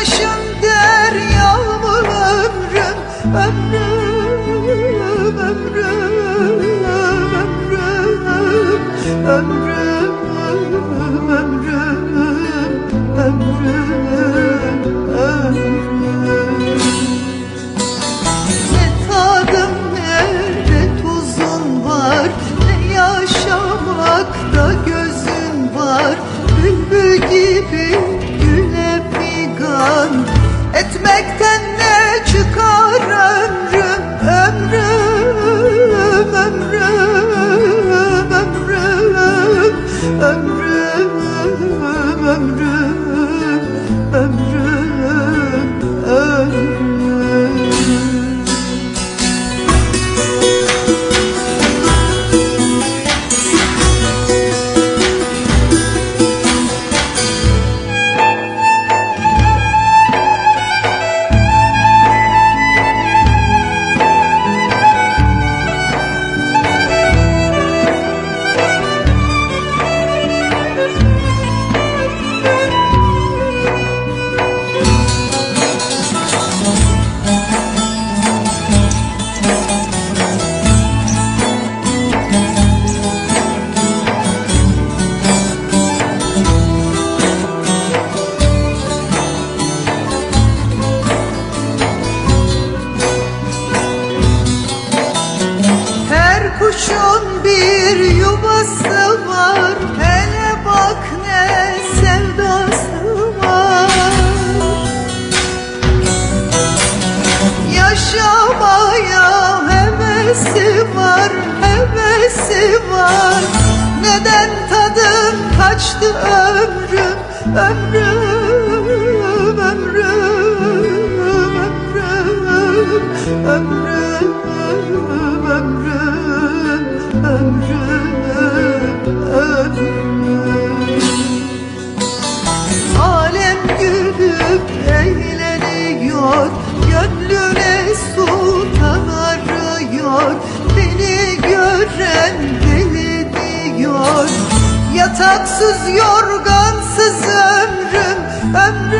Gözyaşım deryamı ömrüm, ömrüm, ömrüm, ömrüm, ömrüm, ömrüm, ömrüm, ömrüm. Ne tadım ne tuzun var Ne yaşamakta gözün var Bülbül gibi Etmekten ne çıkar ömrüm Ömrüm, ömrüm, ömrüm Ömrüm, ömrüm, kuşun bir yuvası var. Hele bak ne sevdası var. Yaşamaya hevesi var Hevesi var. Neden tadım kaçtı Ömrüm, ömrüm, gülüp eğleniyor. Gönlüne sultan arıyor Beni gören deli diyor. Yataksız yorgansız ömrüm Ömrüm,